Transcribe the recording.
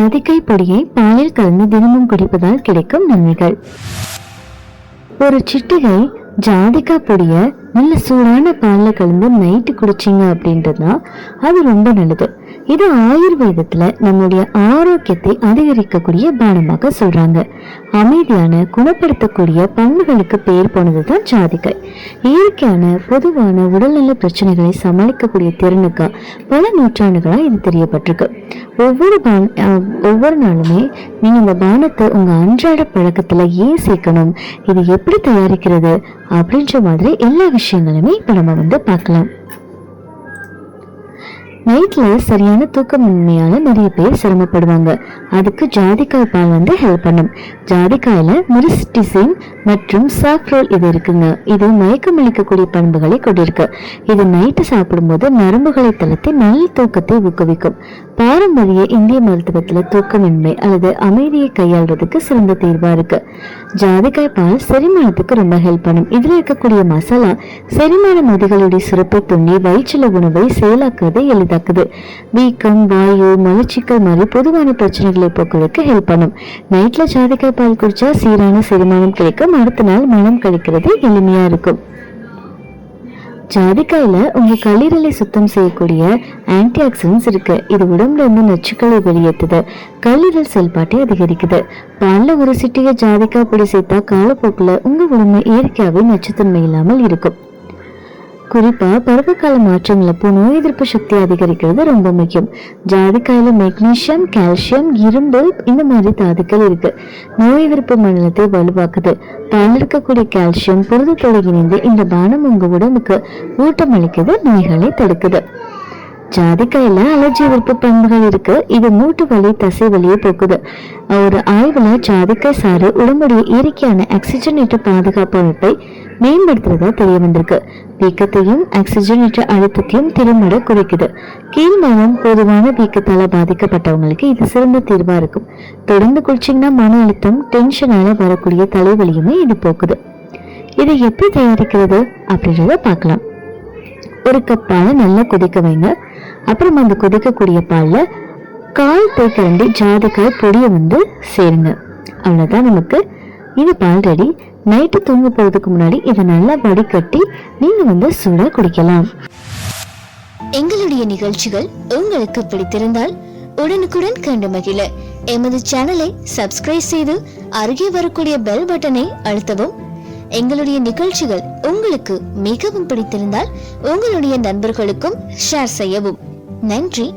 ஜாதிக்காய் பொடியை பாலில் கலந்து தினமும் குடிப்பதால் கிடைக்கும் நன்மைகள். ஒரு சிட்டிகை ஜாதிக்காய் பொடியை நல்ல சூடான பாலில் கலந்து நைட்டு குடிச்சிங்க அப்படின்றதுனா அது ரொம்ப நல்லது. இது ஆயுர்வேதத்துல நம்முடைய ஆரோக்கியத்தை அதிகரிக்கக்கூடிய பானமாக சொல்றாங்க. அமைதியான குணப்படுத்தக்கூடிய பண்புகளுக்கு பேர் போனது தான் ஜாதிக்காய் இயற்கையான பொதுவான உடல்நல பிரச்சனைகளை சமாளிக்கக்கூடிய திறனுக்கு பல நூற்றாண்டுகளாக இது தெரியப்பட்டிருக்கு. ஒவ்வொரு பான் ஒவ்வொரு நாளுமே நீங்க இந்த பானத்தை உங்க அன்றாட பழக்கத்துல ஏன் சேர்க்கணும் இது எப்படி தயாரிக்கிறது அப்படின்ற மாதிரி எல்லா விஷயங்களுமே இப்போ நம்ம வந்து பார்க்கலாம். நைட்ல சரியான தூக்கமின்மையால நிறைய பேர் சிரமப்படுவாங்க. அதுக்கு ஜாதிக்காய் பால் வந்து ஹெல்ப் பண்ணும். ஜாதிக்காயில மிரிஸ்டிசின் மற்றும் சாஃப்ரோல் இது இருக்குங்க. இது மயக்கம் அளிக்கக்கூடிய பண்புகளை கொண்டிருக்கு. இது நைட்டு சாப்பிடும்போது நரம்புகளை தளர்த்தி நல்ல தூக்கத்தை ஊக்குவிக்கும். பாரம்பரிய இந்திய மருத்துவத்துல தூக்கமின்மை அல்லது அமைதியை கையாள்றதுக்கு சிறந்த தீர்வா இருக்கு. ஜாதிக்காய் பால் செரிமானத்துக்கு ரொம்ப ஹெல்ப் பண்ணும். இதுல இருக்கக்கூடிய மசாலா செரிமான நொதிகளுடைய சுரப்பை துண்ணி வயிற்றுல உணவை செயலாக்குவதை எளிதாக்குது வீக்கம் வாயு மலச்சிக்கல் மாதிரி பொதுவான பிரச்சனைகளை போக்குவதற்கு ஹெல்ப் பண்ணும். நைட்ல ஜாதிக்காய் பால் குடிச்சா சீரான செரிமானம் கிடைக்கும். அடுத்த நாள் மனம் கழிக்கிறது எளிமையா இருக்கும். ஜாதிக்காயில் உங்கள் கல்லீரலை சுத்தம் செய்யக்கூடிய ஆன்டிஆக்சிடென்ட்ஸ் இருக்கு. இது உடம்புல இருந்து நச்சுக்களை வெளியேற்றுது கல்லீரல் செயல்பாட்டை அதிகரிக்குது. பால்ல ஒரு சிட்டிகை ஜாதிக்காய் பொடி சேர்த்தா காலப்போக்கில் உங்கள் உடம்பு இயற்கையாகவே நச்சுத்தன்மை இல்லாமல் இருக்கும். குறிப்பா பருவகால மாற்றங்களப்போ நோய் எதிர்ப்பு சக்தி அதிகரிக்கிறது ரொம்ப முக்கியம். ஜாதிக்காயில மெக்னீஷியம் கால்சியம் இரும்பு இந்த மாதிரி தாதுக்கள் இருக்கு. நோய் எதிர்ப்பு மண்டலத்தை வலுவாக்குது. பால் இருக்கக்கூடிய கால்சியம் புரதத்தோடு இணைந்து இந்த பானம் உங்க உடம்புக்கு ஊட்டம் அளிக்குது நோய்களை தடுக்குது. ஜாதிக்காயில அலர்ஜி எதிர்ப்பு பண்புகள் இருக்கு. இது மூட்டு வலி தசை வலியை போக்குது. ஒரு ஆய்வுல ஜாதிக்காய் சாறு உடம்புடைய இயற்கையான ஆக்சிஜனேற்ற பாதுகாப்பு அமைப்பை மேம்படுத்துறதா தெரிய வந்திருக்கு வீக்கத்தையும் ஆக்சிஜனேற்ற அழுத்தத்தையும் திறம்பட குறைக்குது. கீழ்மனம் பொதுவான வீக்கத்தால பாதிக்கப்பட்டவங்களுக்கு இது சிறந்த தீர்வா இருக்கும். தொடர்ந்து குளிச்சிங்கன்னா மன அழுத்தம் டென்ஷனால வரக்கூடிய தலைவலியுமே இது போக்குது இதை எப்படி தயாரிக்கிறது அப்படின்றத பார்க்கலாம். ஒரு கப் பாலை நல்லா கொதிக்க வைங்க. அப்புறம் அந்த கொதிக்கக்கூடிய பால்ல கால் தேக்கரண்டி ஜாதிக்காய் பொடியை வந்து சேருங்க. அவ்வளோதான் நமக்கு. இது பால் ரெடி நைட்டு தூங்க போகிறதுக்கு முன்னாடி இதை நல்லா வடிகட்டி நீங்கள் வந்து சுட குடிக்கலாம். எங்களுடைய நிகழ்ச்சிகள் உங்களுக்கு பிடித்திருந்தால் உடனுக்குடன் கண்டு மகிழ. எமது சேனலை சப்ஸ்கிரைப் செய்து அருகே வரக்கூடிய பெல் பட்டனை அழுத்தவும். எங்களுடைய நிகழ்ச்சிகள் உங்களுக்கு மிகவும் பிடித்திருந்தால் உங்களுடைய நண்பர்களுக்கும் ஷேர் செய்யவும். நன்றி